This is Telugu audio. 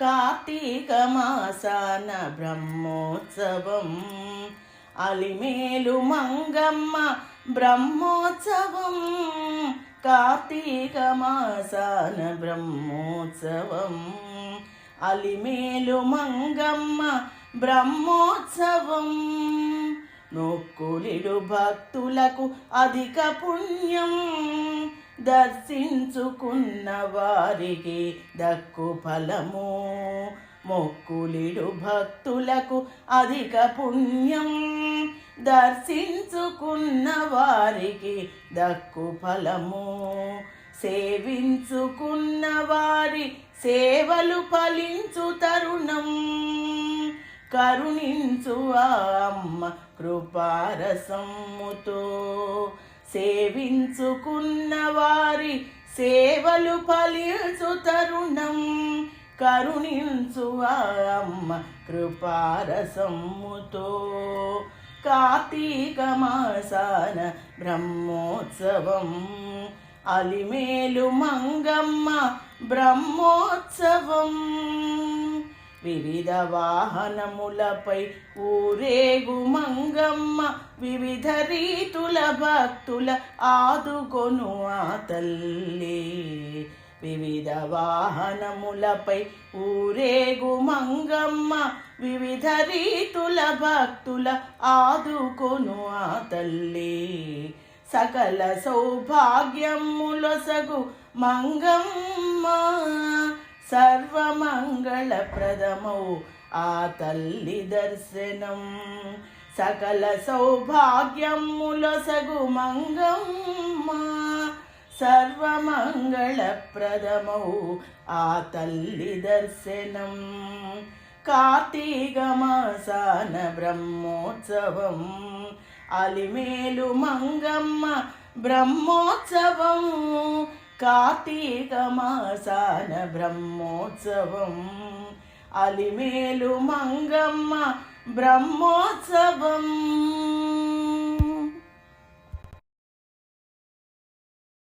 కార్తీక మాసాన బ్రహ్మోత్సవం. అలిమేలు మంగమ్మ బ్రహ్మోత్సవం. కార్తీక మాసాన బ్రహ్మోత్సవం. అలిమేలు మంగమ్మ బ్రహ్మోత్సవం. నొక్కులిడు భక్తులకు అధిక పుణ్యం. దర్శించుకున్న వారికి దక్కు ఫలము. మొక్కులిడు భక్తులకు అధిక పుణ్యం. దర్శించుకున్న వారికి దక్కు ఫలము. సేవించుకున్న వారి సేవలు ఫలించు తరుణం. కరుణించు అమ్మ కృపారసమ్ముతో సేవించుకున్న వారి సేవలు ఫలించు తరుణం. కరుణించు అమ్మ కృపారసమ్ముతో కార్తీక మాసాన బ్రహ్మోత్సవం. అలిమేలు మంగమ్మ బ్రహ్మోత్సవం. వివిధ వాహనములపై ఊరేగు మంగమ్మ వివిధ రీతుల భక్తుల ఆదుకొను ఆ తల్లి. వివిధ వాహనములపై ఊరేగు మంగమ్మ వివిధ రీతుల భక్తుల ఆదుకొను ఆ తల్లి. సకల సౌభాగ్యములొసగు మంగమ్మ. సర్వమంగళప్రదమౌ ఆ తల్లి దర్శనం. సకల సౌభాగ్యములొసగు మంగమ్మ. సర్వమంగళప్రదమౌ ఆ తల్లి దర్శనం. కార్తీక మాసాన బ్రహ్మోత్సవం. అలిమేలు మంగమ్మ బ్రహ్మోత్సవం. కార్తీక మాసాన బ్రహ్మోత్సవం. అలిమేలు మంగమ్మ బ్రహ్మోత్సవం.